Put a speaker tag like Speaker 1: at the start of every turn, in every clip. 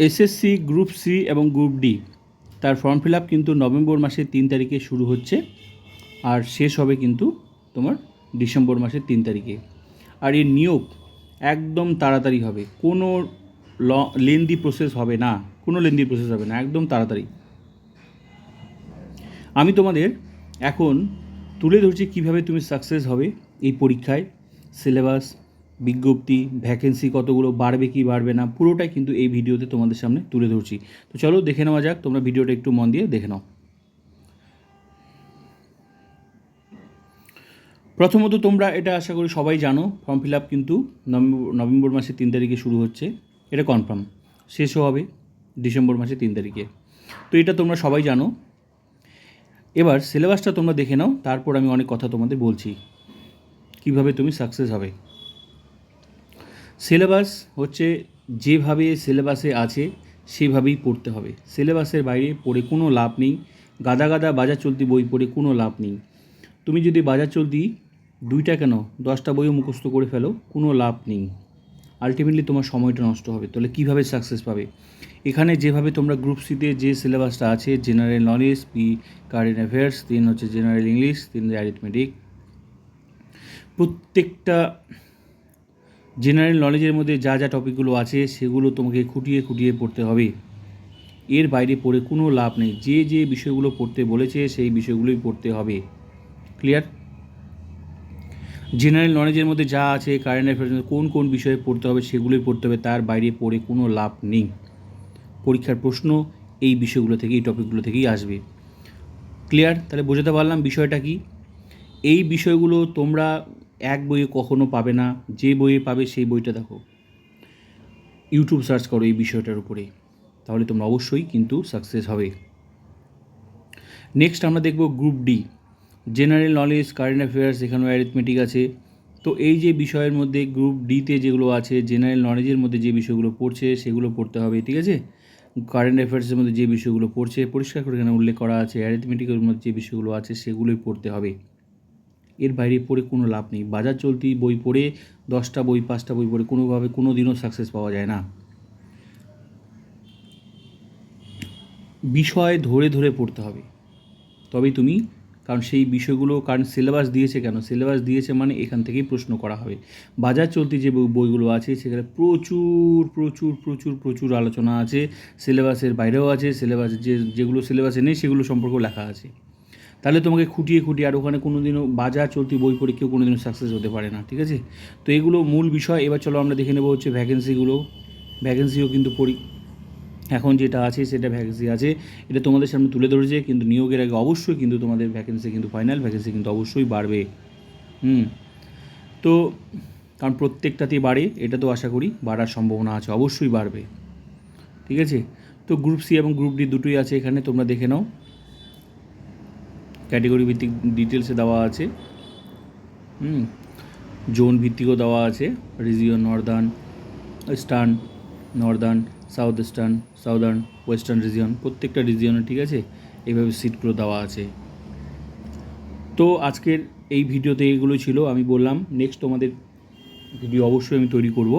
Speaker 1: SSC, group C এবং group D. তার form fill up কিন্তু নভেম্বর মাসের তিন তারিখে শুরু হচ্ছে আর শেষ হবে কিন্তু তোমার ডিসেম্বর মাসের তিন তারিখে। আর এর নিয়োগ একদম তাড়াতাড়ি হবে। কোনো ল, লেন্দি প্রসেস হবে না। কোনো লেন্দি প্রসেস হবে না। একদম তাড়াতাড়ি। আমি তোমাদের এখন তুলে ধরছি কীভাবে তুমি সাকসেস হবে এই পরীক্ষায় সিলেবাস বিজ্ঞপ্তি ভ্যাকেন্সি কতগুলো বাড়বে, কি বাড়বে না, পুরোটাই কিন্তু এই ভিডিওতে তোমাদের সামনে তুলে ধরছি। তো চলো দেখে নেওয়া যাক, তোমরা ভিডিওটা একটু মন দিয়ে দেখে নাও। প্রথমত তোমরা এটা আশা করি সবাই জানো ফর্ম ফিল আপ কিন্তু নভেম্বর নভেম্বর মাসের তিন তারিখে শুরু হচ্ছে। এটা কনফার্ম শেষও হবে ডিসেম্বর মাসের তিন তারিখে। তো এটা তোমরা সবাই জানো। এবার সিলেবাসটা তোমরা দেখে নাও, তারপর আমি অনেক কথা তোমাদের বলছি। কীভাবে তুমি সাকসেস হবে। সিলেবাস হচ্ছে যেভাবে সিলেবাসে আছে সেভাবেই পড়তে হবে। সিলেবাসের বাইরে পড়ে কোনো লাভ নেই। গাদা গাদা বাজার চলতি বই পড়ে কোনো লাভ নেই। তুমি যদি বাজার চলতি দুইটা কেন, দশটা বইও মুখস্থ করে ফেলো, কোনো লাভ নেই। আলটিমেটলি তোমার সময়টা নষ্ট হবে। তাহলে কীভাবে সাকসেস পাবে? এখানে যেভাবে তোমরা গ্রুপ সিতে যে সিলেবাসটা আছে general knowledge P current affairs তিন হচ্ছে জেনারেল ইংলিশ তিন অ্যারিথমেটিক প্রত্যেকটা জেনারেল নলেজের মধ্যে যা যা টপিকগুলো আছে, সেগুলো তোমাকে খুঁটিয়ে খুঁটিয়ে পড়তে হবে। এর বাইরে পড়ে কোনো লাভ নেই। যে যে বিষয়গুলো পড়তে বলেছে, সেই বিষয়গুলোই পড়তে হবে। ক্লিয়ার জেনারেল নলেজের মধ্যে যা আছে কারেন্ট অ্যাফেয়ার্স কোন কোন বিষয়ে পড়তে হবে, সেগুলোই পড়তে হবে। তার বাইরে পড়ে কোনো লাভ নেই। পরীক্ষার প্রশ্ন এই বিষয়গুলো থেকে, এই টপিকগুলো থেকেই আসবে। ক্লিয়ার তাহলে বোঝাতে পারলাম বিষয়টা কি? এই বিষয়গুলো তোমরা এক বইয়ে কখনো পাবে না, যে বইয়ে পাবে সেই বইটা দেখো। ইউটিউব সার্চ করো এই বিষয়টার উপরে। তাহলে তোমরা অবশ্যই কিন্তু সাকসেস হবে। নেক্সট আমরা দেখব group D general knowledge current affairs এখানেও অ্যারিথমেটিক আছে। তো এই যে বিষয়ের মধ্যে গ্রুপ ডিতে যেগুলো আছে জেনারেল নলেজের মধ্যে যে বিষয়গুলো পড়ছে, সেগুলো পড়তে হবে, ঠিক আছে? কারেন্ট অ্যাফেয়ার্সের মধ্যে যে বিষয়গুলো পড়ছে, পরিষ্কার করে এখানে উল্লেখ করা আছে। অ্যারিথমেটিকের মধ্যে যে বিষয়গুলো আছে, সেগুলোই পড়তে হবে। এর বাইরে পড়ে কোনো লাভ নেই। বাজার চলতি বই পড়ে দশটা বই, পাঁচটা বই পড়ে কোনোভাবে কোনো দিনও সাকসেস পাওয়া যায় না। বিষয় ধরে ধরে পড়তে হবে। তবেই তুমি, কারণ সেই বিষয়গুলো, কারণ সিলেবাস দিয়েছে কেন? সিলেবাস দিয়েছে মানে এখান থেকেই প্রশ্ন করা হবে। বাজার চলতি যে বই- বইগুলো আছে, সেখানে প্রচুর প্রচুর প্রচুর প্রচুর আলোচনা আছে। সিলেবাসের বাইরেও আছে। সিলেবাস যে যেগুলো সিলেবাসে নেই, সেগুলো সম্পর্কেও লেখা আছে। তাহলে তোমাকে খুঁটিয়ে খুঁটিয়ে, আর ওখানে কোনো দিনও বাজার চলতি বই পড়ে কেউ কোনো দিনও সাকসেস হতে পারে না, ঠিক আছে? তো এগুলো মূল বিষয়। এবার চলো আমরা দেখে নেব হচ্ছে ভ্যাকেন্সিগুলো ভ্যাকেন্সিও কিন্তু পড়ি। এখন যেটা আছে সেটা ভ্যাকেন্সি আছে। এটা তোমাদের সামনে তুলে ধরেছে, কিন্তু নিয়োগের আগে অবশ্যই কিন্তু তোমাদের ভ্যাকেন্সি কিন্তু ফাইনাল ভ্যাকেন্সি কিন্তু অবশ্যই বাড়বে। হুম। তো কারণ প্রত্যেকটাতেই বাড়ে, এটা তো আশা করি, বাড়ার সম্ভাবনা আছে, অবশ্যই বাড়বে। ঠিক আছে? তো গ্রুপ সি এবং গ্রুপ ডি দুটোই আছে এখানে, তোমরা দেখে নাও। ক্যাটেগরি ভিত্তিক ডিটেলসে দেওয়া আছে। হুম, জোন ভিত্তিকও দেওয়া আছে। Region, northern eastern northern, south eastern southern, western region, প্রত্যেকটা রিজিয়নে, ঠিক আছে? এইভাবে সিটগুলো দেওয়া আছে। তো আজকের এই ভিডিওতে এগুলো ছিল। আমি বললাম নেক্সট তোমাদের ভিডিও অবশ্যই আমি তৈরি করব।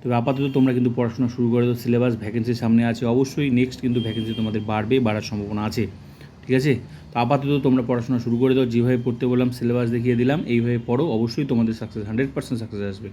Speaker 1: তবে আপাতত তোমরা কিন্তু পড়াশোনা শুরু করে দাও। সিলেবাস ভ্যাকেন্সি সামনে আছে অবশ্যই। নেক্সট কিন্তু ভ্যাকেন্সি তোমাদের বাড়বে, বাড়ার সম্ভাবনা আছে। ঠিক আছে? তো আপাতত তোমরা পড়াশোনা শুরু করে দাও। যেভাবে পড়তে বললাম সিলেবাস দেখিয়ে দিলাম, এইভাবে পড়ো। অবশ্যই তোমাদের সাকসেস হান্ড্রেড পার্সেন্ট সাকসেস আসবে।